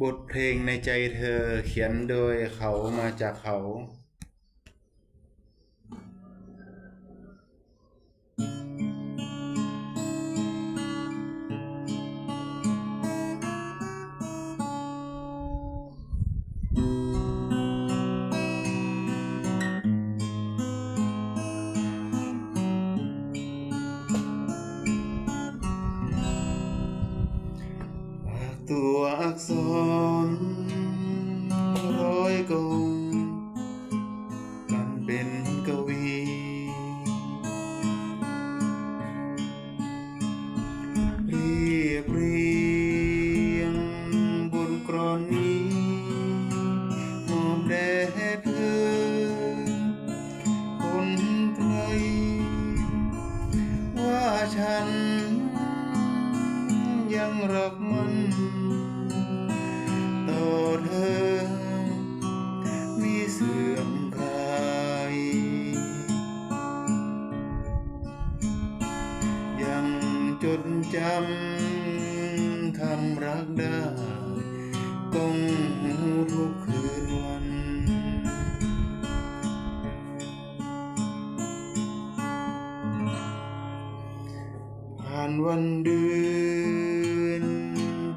บทเพลงในใจเธอเขียนโดยเขามาจากเขา อักษรร้อยกงกันเป็นกวี เรียบเรียงบนกรอนนี้มอบแด่เธอคนไทยว่าฉันยังรักมัน ต่อเธอมีเสื่อมคลายยังจดจำคำรักได้กงหูทุกคืนวันผ่านวันเดือน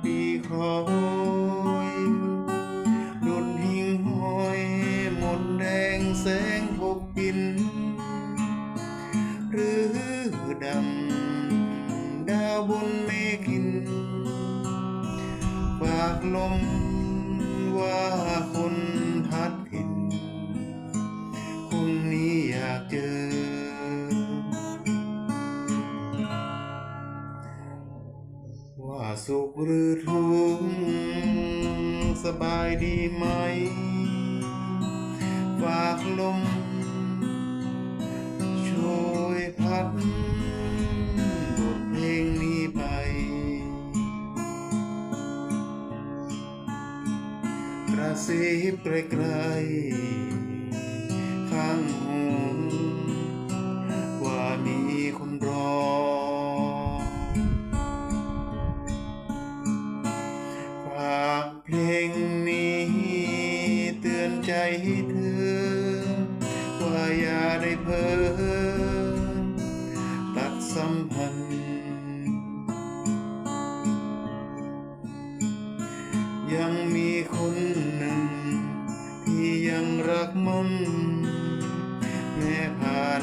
ปีคอากลมว่าคนพัดถิ่นคงนี้อยากเจอ ว่าสุขหรือทุกข์สบายดีไหม ฝากลมช่วยพัด ซิบไกลๆข้างหูว่ามีคนรอ ฝากเพลงนี้เตือนใจให้เธอ ว่าอย่าได้เพ้อตัดสัมพันธ์ยัง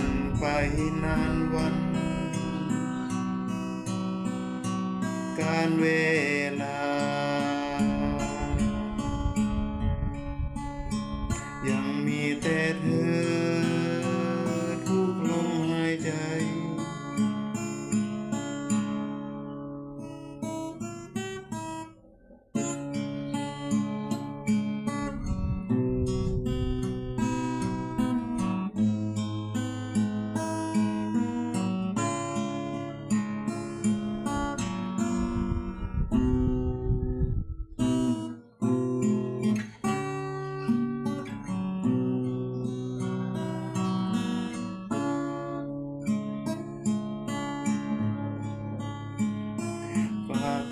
านไปนานวัน การเวลา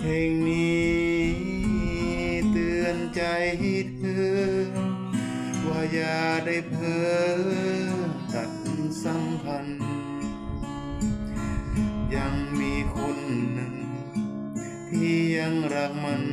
เพลงนี้เตือนใจเธอ ว่าอย่าได้เพ้อตัดสัมพันธ์ ยังมีคนหนึ่ง ที่ยังรักมัน